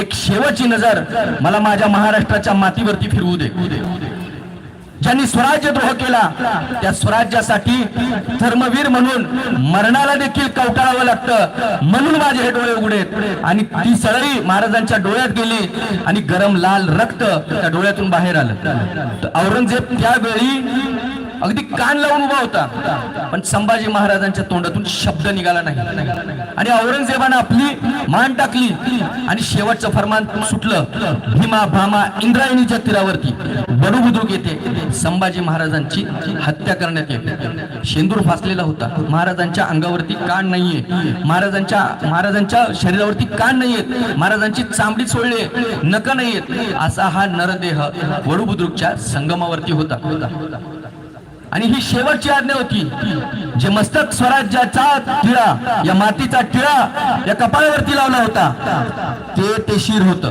एक शेवटची नजर मला माझ्या महाराष्ट्राच्या मातीवरती फिरवू दे. ज्यांनी स्वराज्य द्रोह केला त्या स्वराज्यासाठी धर्मवीर म्हणून मरणाला देखील कवटाळावं लागतं. म्हणून माझे हे डोळे उघडेत. आणि ती सळरी महाराजांच्या डोळ्यात गेली आणि गरम लाल रक्त त्या डोळ्यातून बाहेर आलं. औरंगजेब त्यावेळी अगदी कान लावून उभा होता. पण संभाजी महाराजांच्या तोंडातून शब्द निघाला नाही. आणि औरंगजेबाने आपली मान टाकली आणि शेवटचं फरमान सुटलं. भीमा भामा इंद्रायणीच्या तीरावरती बडू बुद्रुक येते संभाजी महाराजांची हत्या करण्यात येते. शेंदूर फासलेला होता. महाराजांच्या अंगावरती कान नाहीये. महाराजांच्या महाराजांच्या शरीरावरती कान नाहीयेत. महाराजांची चांबडी सोडली नका नाहीयेत. असा हा नरदेह वडू बुद्रुकच्या संगमावरती होता. आणि ही शेवटची आज्ञा होती जे मस्तक स्वराज्याचा टिळा या मातीचा टिळा या कपाळावरती लावला होता. ते ते शिर होत.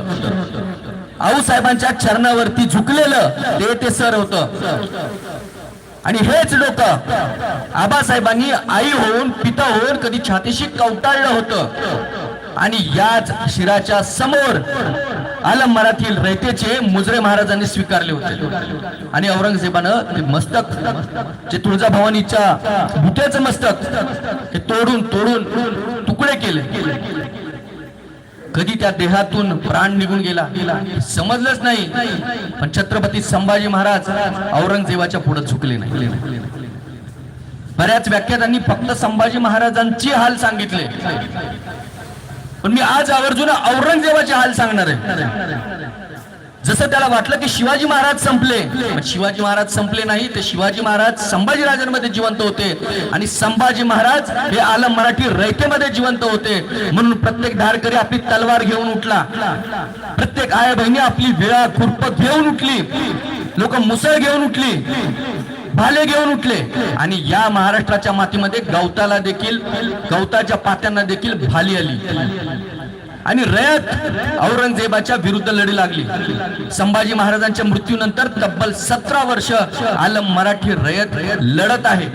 आऊ साहेबांच्या चरणावरती झुकलेलं ते ते सर होत. आणि हेच लोक आबासाहेबांनी आई होऊन पिता होऊन कधी छातीशी कवटाळलं होतं. आणि याच शिराच्या समोर आलम मराठी रयतेचे मुजरे महाराजांनी स्वीकारले होते. आणि औरंगजेबानं ते मस्तक जे तुळजाभवानीच्या बुट्याचं मस्तक ते तोडून तोडून तुकडे केले. कधी त्या देहातून प्राण निघून गेला समजलंच नाही. पण छत्रपती संभाजी महाराज औरंगजेबाच्या पुढे झुकले नाही बऱ्याच व्याख्यातांनी फक्त संभाजी महाराजांची हाल सांगितले. पण मी आज आवर्जून औरंगजेबाचे हाल सांगणार आहे. जसं त्याला वाटलं की शिवाजी महाराज संपले शिवाजी महाराज संपले नाही ते शिवाजी महाराज संभाजी राजांमध्ये जिवंत होते. आणि संभाजी महाराज हे आलम मराठी रयतेमध्ये जिवंत होते. म्हणून प्रत्येक धारकरी आपली तलवार घेऊन उठला. प्रत्येक आया बहिणी आपली विळा खुरपत घेऊन उठली. लोक मुसळ घेऊन उठली. भाले घेऊन उठले. आणि या महाराष्ट्राच्या मातीमध्ये गवताला देखील गवताच्या पात्यांना देखील भाली आली. आणि रयत औरंगजेबाच्या विरुद्ध लढी लागली. संभाजी महाराजांच्या मृत्यूनंतर तब्बल सतरा वर्ष आलम मराठी रयत लढत आहे.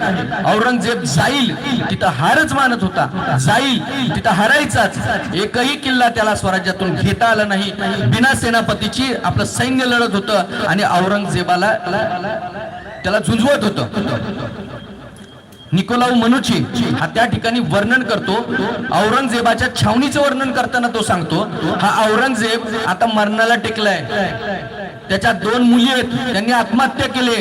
औरंगजेब जाईल तिथं हारच मानत होता. जाईल तिथं हारायचाच. एकही किल्ला त्याला स्वराज्यातून घेता आला नाही. बिना सेनापतीची आपलं सैन्य लढत होतं आणि औरंगजेबाला त्याला झुंजवत होतं. निकोलाऊ मनुची हा त्या ठिकाणी वर्णन करतो. औरंगजेबाच्या छावणीचं वर्णन करताना तो सांगतो हा औरंगजेब आता मरणाला टेकलाय. त्याच्या दोन मुली आहेत. त्यांनी आत्महत्या केली.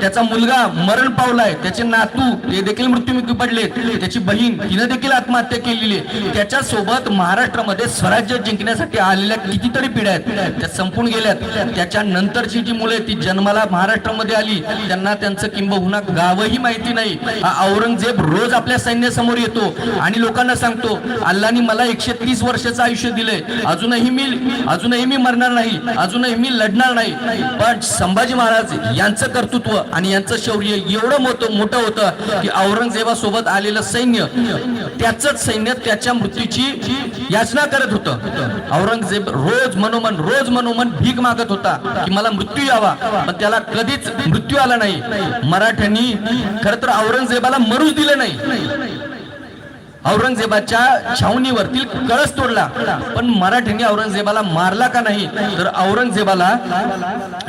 त्याचा मुलगा मरण पावलाय. त्याचे नातू ते देखील मृत्युमुखी पडले त्याची बहीण तिने देखील आत्महत्या केलेली आहे. त्याच्या सोबत महाराष्ट्रामध्ये स्वराज्य जिंकण्यासाठी आलेल्या कितीतरी पिढ्या आहेत. त्या संपून गेल्यात. त्याच्या नंतरची जी मुले ती जन्माला महाराष्ट्रामध्ये आली. त्यांना त्यांचं किंबहुना गावही माहिती नाही. हा औरंगजेब रोज आपल्या सैन्यासमोर येतो आणि लोकांना सांगतो अल्लानी मला एकशे तीस वर्षाचं आयुष्य दिलंय. अजूनही मी अजूनही मी मरणार नाही. अजूनही मी लढणार नाही. पण संभाजी महाराज यांचं कर्तृत्व आणि यांचं शौर्य एवढं मोठं मोठं होतं की औरंगजेबासोबत आलेलं सैन्य त्याचंच सैन्य त्याच्या मृत्यूची याचना करत होतं. औरंगजेब रोज मनोमन रोज मनोमन भीक मागत होता की मला मृत्यू यावा. पण त्याला कधीच मृत्यू आला नाही. मराठ्यांनी खर तर औरंगजेबाला मरूच दिलं नाही. औरंगजेबाच्या छावणीवरती कळस तोडला. पण मराठ्यांनी औरंगजेबाला मारला का नाही? तर औरंगजेबाला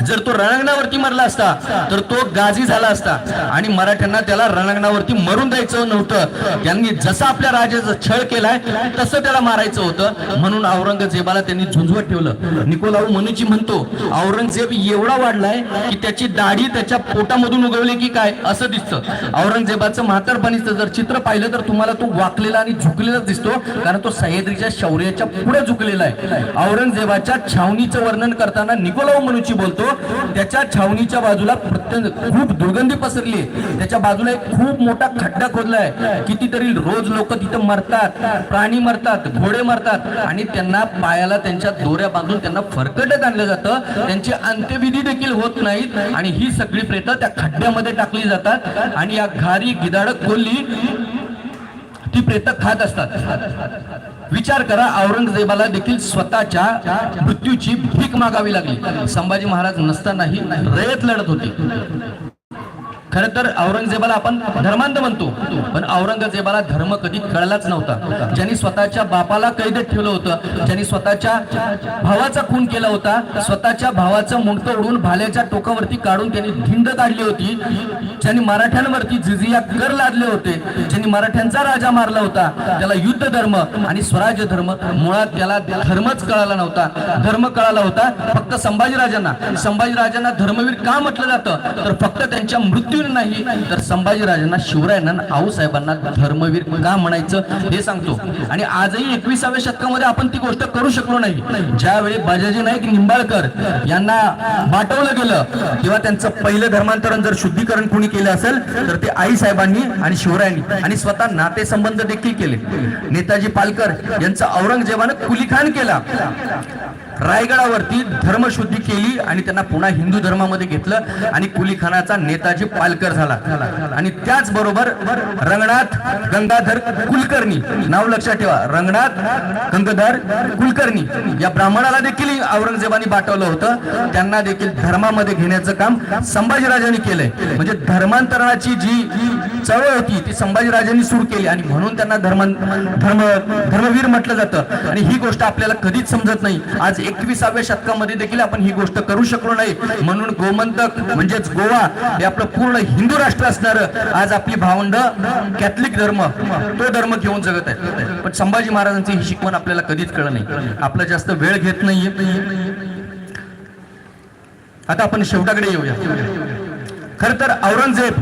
जर तो रणांगणावरती मरला असता तर तो गाजी झाला असता. आणि मराठ्यांना त्याला रणांगणावरती मरून द्यायचं नव्हतं. त्यांनी जसा आपल्या राजाचा छळ केलाय तसं त्याला मारायचं होतं. म्हणून औरंगजेबाला त्यांनी झुंजवत ठेवलं. निकोलाऊ मनुजी म्हणतो औरंगजेब एवढा वाढलाय की त्याची दाढी त्याच्या पोटामधून उगवली की काय? असं दिसतं. औरंगजेबाचं म्हातारपणीचं जर चित्र पाहिलं तर तुम्हाला तो वाकलेला आणि झुकलेला दिसतो कारण तो सह्याद्रीच्या शौर्याच्या पुढे झुकलेला आहे. औरंगजेबाच्या छावणीचं वर्णन करताना निकोलाव मनुची बोलतो त्याच्या छावणीच्या बाजूला खूप दुर्गंधी पसरली आहे. त्याच्या बाजूला एक खूप मोठा खड्डा खोदलाय कितीतरी रोज लोक तिथं मरतात प्राणी मरतात घोडे मरतात आणि त्यांना पायाला त्यांच्या दोऱ्या बांधून त्यांना फरकटत आणलं जातं. त्यांची अंत्यविधी देखील होत नाहीत आणि ही सगळी प्रेत त्या खड्ड्यामध्ये टाकली जातात आणि या घारी गिदाडक खोलली. ती प्रेत खात असतात. विचार करा औरंगजेबाला देखील स्वतःच्या मृत्यूची भीक मागावी लागली. संभाजी महाराज नसतानाही रयत लढत होती. खर तर औरंगजेबाला आपण धर्मांध म्हणतो पण औरंगजेबाला धर्म कधी कळलाच नव्हता. ज्यांनी स्वतःच्या बापाला कैदेत ठेवलं होतं ज्यांनी स्वतःच्या भावाचा खून केला होता स्वतःच्या भावाचं मुंडकं उडून भाल्याच्या टोकावरती काढून त्यांनी धिंड काढली होती ज्यांनी मराठ्यांवरती जिजिया कर लादले होते ज्यांनी मराठ्यांचा राजा मारला होता त्याला युद्ध धर्म आणि स्वराज्य धर्म मुळात त्याला धर्मच कळाला नव्हता. धर्म कळाला होता फक्त संभाजीराजांना. संभाजीराजांना धर्मवीर का म्हटलं जातं? तर फक्त त्यांच्या मृत्यू मृत्यूने नाही तर संभाजीराजांना शिवरायांना आऊसाहेबांना धर्मवीर का म्हणायचं हे सांगतो. आणि आजही एकविसाव्या शतकामध्ये आपण ती गोष्ट करू शकलो नाही. ज्यावेळी बाजाजी नाईक निंबाळकर यांना वाटवलं गेलं तेव्हा त्यांचं पहिलं धर्मांतरण जर शुद्धीकरण कुणी केलं असेल तर ते आई साहेबांनी आणि शिवरायांनी आणि स्वतः नातेसंबंध देखील केले. नेताजी पालकर यांचा औरंगजेबानं कुलीखान केला. रायगडावरती धर्मशुद्धी केली आणि त्यांना पुन्हा हिंदू धर्मामध्ये घेतलं आणि कुलीखानाचा नेताजी पालकर झाला. आणि त्याचबरोबर रंगनाथ गंगाधर कुलकर्णी नाव लक्षात ठेवा रंगनाथ गंगाधर कुलकर्णी या ब्राह्मणाला देखील औरंगजेबाने पाठवलं होतं. त्यांना देखील धर्मामध्ये घेण्याचं काम संभाजीराजांनी केलंय. म्हणजे धर्मांतरणाची जी चळवळ होती ती संभाजीराजांनी सुरू केली आणि म्हणून त्यांना धर्म धर्म धर्मवीर म्हटलं जातं. आणि ही गोष्ट आपल्याला कधीच समजत नाही. आज एकविसाव्या शतकामध्ये देखील आपण ही गोष्ट करू शकलो नाही. म्हणून गोमंतक म्हणजेच गोवा हे आपलं पूर्ण हिंदू राष्ट्र असणार आज आपली भावंड कॅथलिक धर्म तो धर्म घेऊन जगत आहे पण संभाजी महाराजांची ही शिकवण आपल्याला कधीच कळलं नाही. आपला जास्त वेळ घेत नाहीये. आता आपण शेवटाकडे येऊया. खर तर औरंगजेब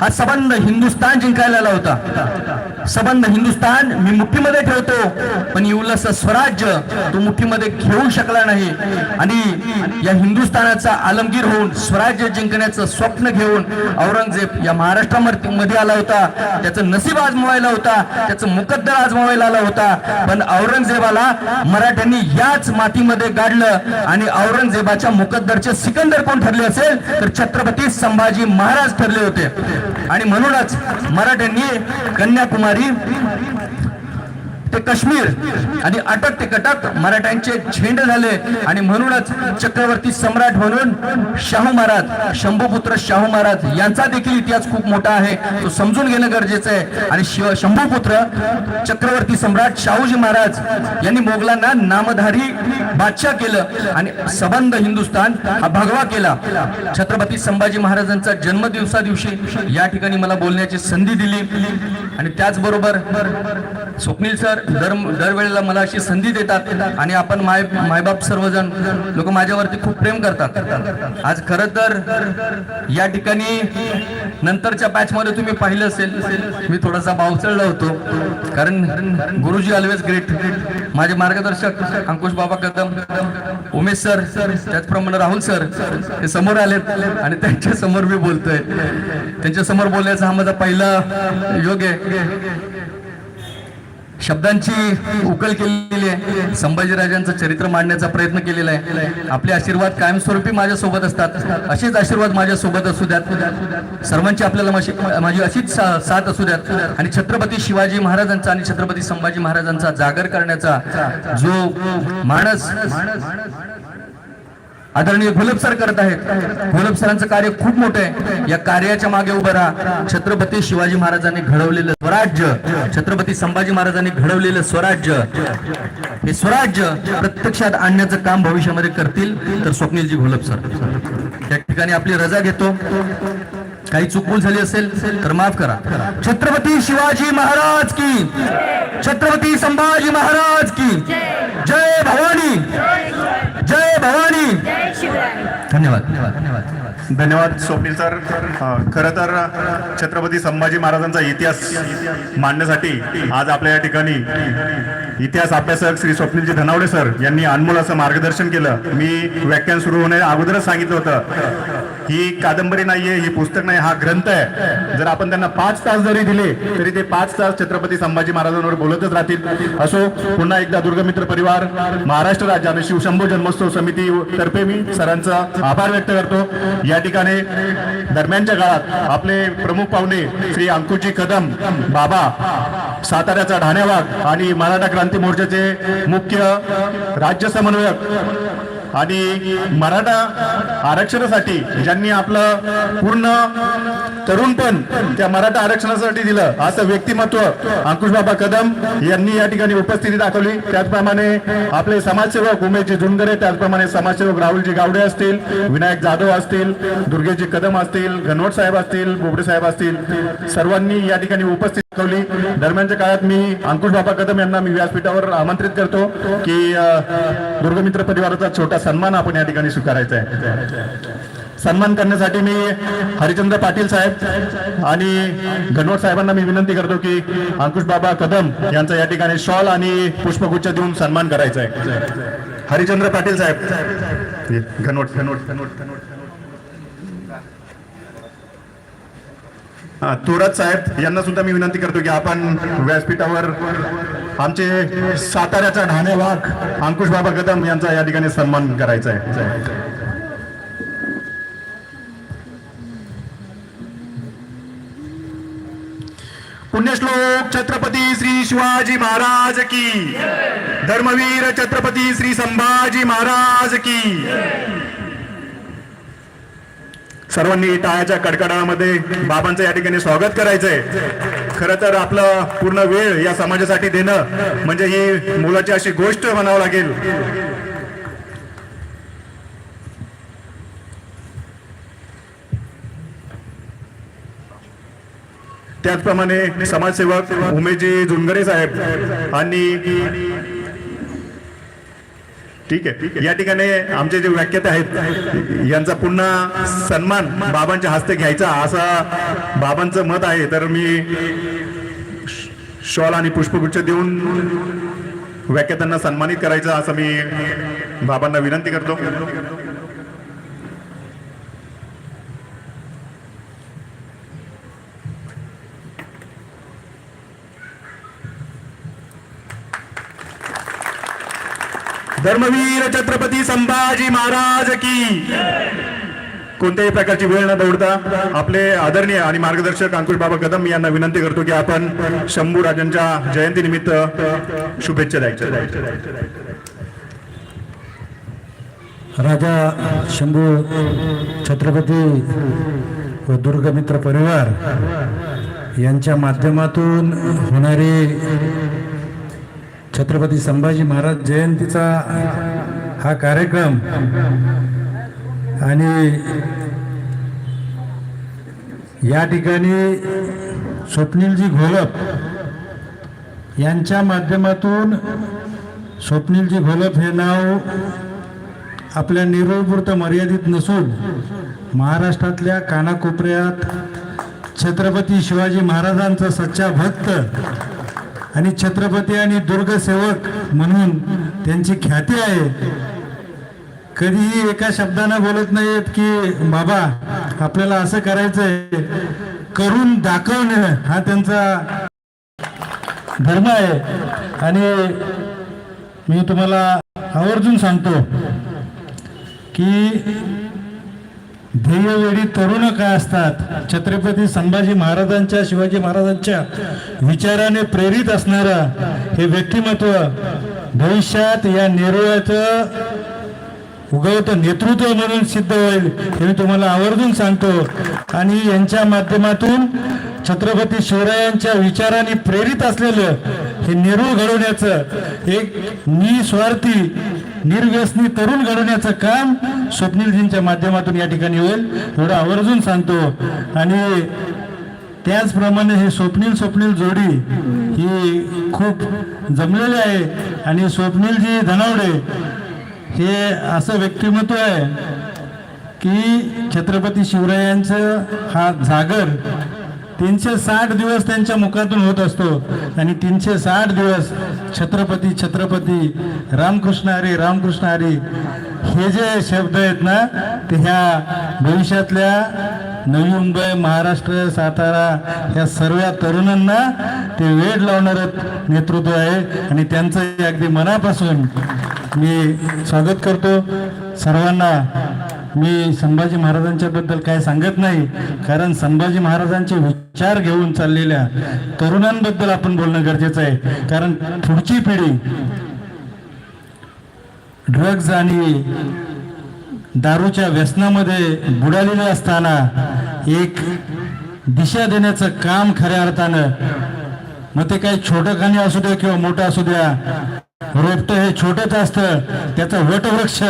हा सबंध हिंदुस्थान जिंकायला आला होता. सबंध हिंदुस्थान मी मुठीमध्ये ठेवतो पण इवलस स्वराज्य तो मुठीमध्ये घेऊ शकला नाही. आणि या हिंदुस्थानाचा आलमगीर होऊन स्वराज्य जिंकण्याचं स्वप्न घेऊन औरंगजेब या महाराष्ट्रामध्ये आला होता. त्याचं नसीब आजमावायला होता त्याचं मुकद्दर आजमावायला आला होता. पण औरंगजेबाला मराठ्यांनी याच मातीमध्ये गाडलं आणि औरंगजेबाच्या मुकद्दरचे सिकंदर कोण ठरले असेल तर छत्रपती संभाजी महाराज ठरले होते. आणि म्हणूनच मराठ्यांनी कन्याकुमारी ते काश्मीर आणि अटक ते कटक मराठ्यांचे झेंडे झाले. आणि म्हणूनच चक्रवर्ती सम्राट म्हणून शाहू महाराज शंभूपुत्र शाहू महाराज यांचा देखील इतिहास खूप मोठा आहे. तो समजून घेणं गरजेचं आहे. आणि शिव शंभूपुत्र चक्रवर्ती सम्राट शाहूजी महाराज यांनी मोगलांना नामधारी बादशाह केलं आणि सबंध हिंदुस्थान हा भगवा केला. छत्रपती संभाजी महाराजांचा जन्मदिवसा दिवशी या ठिकाणी मला बोलण्याची संधी दिली. आणि त्याचबरोबर स्वप्नील सर दर दरवेळेला मला अशी संधी देतात आणि आपण माय मायबाप सर्वजण लोक माझ्यावरती खूप प्रेम करतात. आज खर तर या ठिकाणी नंतरच्या बॅच मध्ये तुम्ही पाहिलं असेल मी थोडासा बावचळला होतो. कारण गुरुजी ऑलवेज ग्रेट माझे मार्गदर्शक अंकुश बाबा कदम उमेश सर त्याचप्रमाणे राहुल सर हे समोर आलेत आणि त्यांच्यासमोर मी बोलतोय. त्यांच्यासमोर बोलण्याचा हा माझा पहिला योग आहे. शब्दांची उकल केलेली आहे. संभाजीराजांचं चरित्र मांडण्याचा प्रयत्न केलेला आहे. आपले आशीर्वाद कायमस्वरूपी माझ्या सोबत असतात. असेच आशीर्वाद माझ्या सोबत असू द्यात. सर्वांची आपल्याला माझी अशीच साथ असू द्यात. आणि छत्रपती शिवाजी महाराजांचा आणि छत्रपती संभाजी महाराजांचा जागर करण्याचा जो माणस आदरणीय घोलप सर करत आहेत. घोलप सरांचं कार्य खूप मोठं आहे. या कार्याच्या मागे उभं राहा. छत्रपती शिवाजी महाराजांनी घडवलेलं स्वराज्य छत्रपती संभाजी महाराजांनी घडवलेलं स्वराज्य हे स्वराज्य प्रत्यक्षात आणण्याचं काम भविष्यामध्ये करतील. तर स्वप्नीलजी घोलप सर या ठिकाणी आपली रजा घेतो. काही चुकून झाली असेल तर माफ करा. छत्रपती शिवाजी महाराज की छत्रपती संभाजी महाराज की जय भवानी जय भवानी. धन्यवाद. धन्यवाद स्वप्नील सर. खरं तर छत्रपती संभाजी महाराजांचा इतिहास मांडण्यासाठी आज आपल्या या ठिकाणी इतिहास अभ्यासक श्री स्वप्नीलजी धनावडे सर यांनी अनमोल असं मार्गदर्शन केलं. मी व्याख्यान सुरू होण्या अगोदरच सांगितलं होतं. ही कादंबरी नाहीये ही पुस्तक नाही हा ग्रंथ आहे. जर आपण त्यांना पाच तास जरी दिले तरी ते पाच तास छत्रपती संभाजी महाराजांवर बोलतच राहतील. असो पुन्हा एकदा दुर्गमित्र परिवार महाराष्ट्र राज्य आणि शिवशंभू जन्मोत्सव समिती तर्फे मी सरांचा आभार व्यक्त करतो. या ठिकाणी दरम्यानच्या काळात आपले प्रमुख पाहुणे श्री अंकुजी कदम बाबा साताऱ्याचा ढाण्यावाग आणि मराठा क्रांती मोर्चाचे मुख्य राज्य समन्वयक आणि मराठा आरक्षणासाठी ज्यांनी आपलं पूर्ण तरुणपण त्या मराठा आरक्षणासाठी दिलं असं व्यक्तिमत्व अंकुशबाबा कदम यांनी या ठिकाणी उपस्थिती दाखवली. त्याचप्रमाणे आपले समाजसेवक उमेशजी झुंगरे त्याचप्रमाणे समाजसेवक राहुलजी गावडे असतील विनायक जाधव असतील दुर्गेजी कदम असतील घनवट साहेब असतील बोबडे साहेब असतील सर्वांनी या ठिकाणी उपस्थिती दाखवली दरम्यानच्या काळात मी अंकुश बाबा कदम यांना मी व्यासपीठावर आमंत्रित करतो की दुर्गमित्र परिवाराचा छोटा सन्मान आपण या ठिकाणी स्वीकारायचा आहे. सन्मान करण्यासाठी मी हरिचंद्र पाटील साहेब आणि घनवट साहेबांना मी विनंती करतो की अंकुश बाबा कदम यांचा या ठिकाणी शॉल आणि पुष्पगुच्छ देऊन सन्मान करायचा आहे. हरिचंद्र पाटील साहेब. घनवट घनवट घनवट घनवट. थोरात साहेब यांना सुद्धा मी विनंती करतो की आपण व्यासपीठावर आमचे साताऱ्याचा ढाणे वाघ अंकुश बाबा कदम यांचा या ठिकाणी सन्मान करायचा आहे. पुण्यश्लोक छत्रपती श्री शिवाजी महाराज की. धर्मवीर छत्रपती श्री संभाजी महाराज की. सर्वांनी टाळ्याच्या कडकडामध्ये बाबांचं या ठिकाणी स्वागत करायचंय. खरं तर आपलं पूर्ण वेळ या समाजासाठी देणं म्हणजे ही मुलाची अशी गोष्ट म्हणावं लागेल. त्याचप्रमाणे समाजसेवक उमेशजी जुनगरे साहेब आणि ठीक आहे. या ठिकाणी आमचे जे व्याख्याते आहेत यांचा पुन्हा सन्मान बाबांच्या हस्ते घ्यायचा. असा बाबांचं मत आहे तर मी शॉल आणि पुष्पगुच्छ देऊन व्याख्यात्यांना सन्मानित करायचं असं मी बाबांना विनंती करतो. धर्मवीर छत्रपती संभाजी महाराज की. कोणत्याही प्रकारची वेळ न दौडता आपले आदरणीय आणि मार्गदर्शक अंकुश बाबा कदम यांना विनंती करतो की आपण शंभू राजांच्या जयंती निमित्त शुभेच्छा द्यायच्या. राजा शंभू छत्रपती व दुर्गमित्र परिवार यांच्या माध्यमातून होणारी छत्रपती संभाजी महाराज जयंतीचा हा कार्यक्रम आणि या ठिकाणी स्वप्नीलजी घोलप यांच्या माध्यमातून स्वप्नीलजी घोलप हे नाव आपल्या निरोळपुरतं मर्यादित नसून महाराष्ट्रातल्या कानाकोपऱ्यात छत्रपती शिवाजी महाराजांचा सच्चा भक्त आणि छत्रपती आणि दुर्गसेवक म्हणून त्यांची ख्याती आहे. कधीही एका शब्दानं बोलत नाहीत की बाबा आपल्याला असं करायचंय करून दाखवणं हा त्यांचा धर्म आहे. आणि मी तुम्हाला आवर्जून सांगतो की ध्येयवेळी तरुण काय असतात? छत्रपती संभाजी महाराजांच्या शिवाजी महाराजांच्या विचाराने प्रेरित असणारं हे व्यक्तिमत्व भविष्यात या नेरुळ्याचं उगवतं नेतृत्व म्हणून सिद्ध होईल हे मी तुम्हाला आवर्जून सांगतो. आणि यांच्या माध्यमातून छत्रपती शिवरायांच्या विचाराने प्रेरित असलेलं हे नेरूळ घडवण्याचं एक निस्वार्थी निर्व्यसनी तरुण घडवण्याचं काम स्वप्नीलजींच्या माध्यमातून या ठिकाणी होईल एवढं आवर्जून सांगतो. आणि त्याचप्रमाणे हे स्वप्नील स्वप्नील जोडी ही खूप जमलेली आहे. आणि स्वप्नीलजी धनावडे हे असं व्यक्तिमत्व आहे की छत्रपती शिवरायांचं हा जागर तीनशे साठ दिवस त्यांच्या मुखातून होत असतो आणि तीनशे साठ दिवस छत्रपती छत्रपती रामकृष्ण हरी रामकृष्ण हरी हे जे शब्द आहेत ना ते ह्या भविष्यातल्या नवी मुंबई महाराष्ट्र सातारा या सर्व तरुणांना ते वेळ लावणारं नेतृत्व आहे. आणि त्यांचं अगदी मनापासून मी स्वागत करतो. सर्वांना मी संभाजी महाराजांच्या बद्दल काय सांगत नाही कारण संभाजी महाराजांचे विचार घेऊन चाललेल्या तरुणांबद्दल आपण बोलणं गरजेचं आहे. कारण पुढची पिढी ड्रग्ज आणि दारूच्या व्यसनामध्ये बुडालेले असताना एक दिशा देण्याचं काम खऱ्या अर्थानं मग ते काही छोटं खाणे असू द्या किंवा मोठं असू द्या रोपटं हे छोटंच असतं त्याचा वटवृक्ष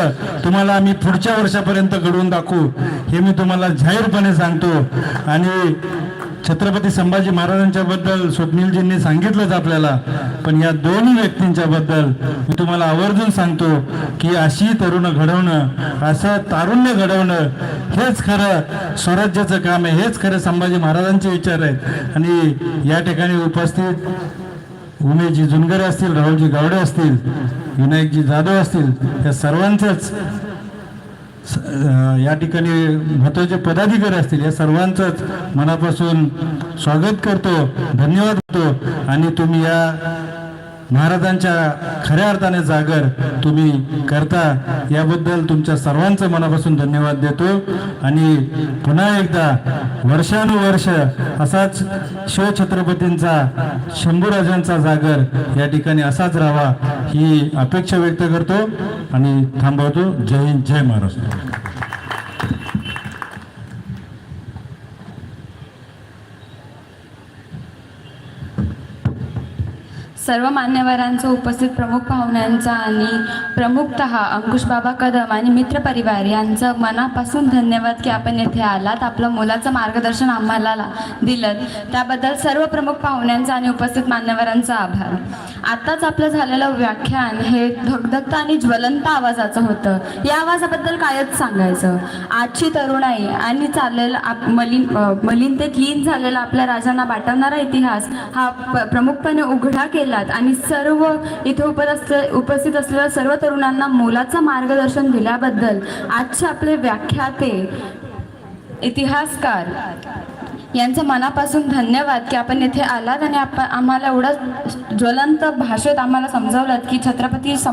तुम्हाला आम्ही पुढच्या वर्षापर्यंत घडवून दाखवू हे मी तुम्हाला जाहीरपणे सांगतो. आणि छत्रपती संभाजी महाराजांच्या बद्दल स्वप्नीलजींनी सांगितलंच आपल्याला पण या दोन्ही व्यक्तींच्या बद्दल मी तुम्हाला आवर्जून सांगतो की अशी तरुण घडवणं असं तारुण्य घडवणं हेच खरं स्वराज्याचं काम आहे हेच खरं संभाजी महाराजांचे विचार आहेत. आणि या ठिकाणी उपस्थित उमेशजी जुनगरे असतील राहुलजी गावडे असतील विनायकजी जाधव असतील या सर्वांचंच या ठिकाणी महत्त्वाचे पदाधिकारी असतील या सर्वांचंच मनापासून स्वागत करतो धन्यवाद करतो आणि तुम्ही या महाराजांच्या खऱ्या अर्थाने जागर तुम्ही करता याबद्दल तुमच्या सर्वांचं मनापासून धन्यवाद देतो. आणि पुन्हा एकदा वर्षानुवर्ष असाच शिवछत्रपतींचा शंभूराजांचा जागर या ठिकाणी असाच राहावा ही अपेक्षा व्यक्त करतो. आणि थांबवतो. जय हिंद जय महाराष्ट्र. सर्व मान्यवरांचं उपस्थित प्रमुख पाहुण्यांचा आणि प्रमुखत अंकुश बाबा कदम आणि मित्र परिवार यांचं मनापासून धन्यवाद की आपण येथे आलात. आपलं मुलाचं मार्गदर्शन आम्हाला ला- दिलं त्याबद्दल सर्व प्रमुख पाहुण्यांचा आणि उपस्थित मान्यवरांचा आभार. आत्ताच आपलं झालेलं व्याख्यान हे धगधगतं आणि ज्वलंत आवाजाचं होतं. या आवाजाबद्दल कायच सांगायचं? आजची तरुणाई आणि चाललेलं आप मलिन मलिनतेत लीन झालेला आपल्या राजांना बाटवणारा इतिहास हा प्रमुखपणे उघडा केलात आणि सर्व इथे उपस्थ उपस्थित असलेल्या सर्व तरुणांना मोलाचं मार्गदर्शन दिल्याबद्दल आजचे आपले व्याख्याते इतिहासकार यांचं मनापासून धन्यवाद की आपण येथे आलात आणि आपण आम्हाला एवढं ज्वलंत भाषेत आम्हाला समजावलं की छत्रपती सम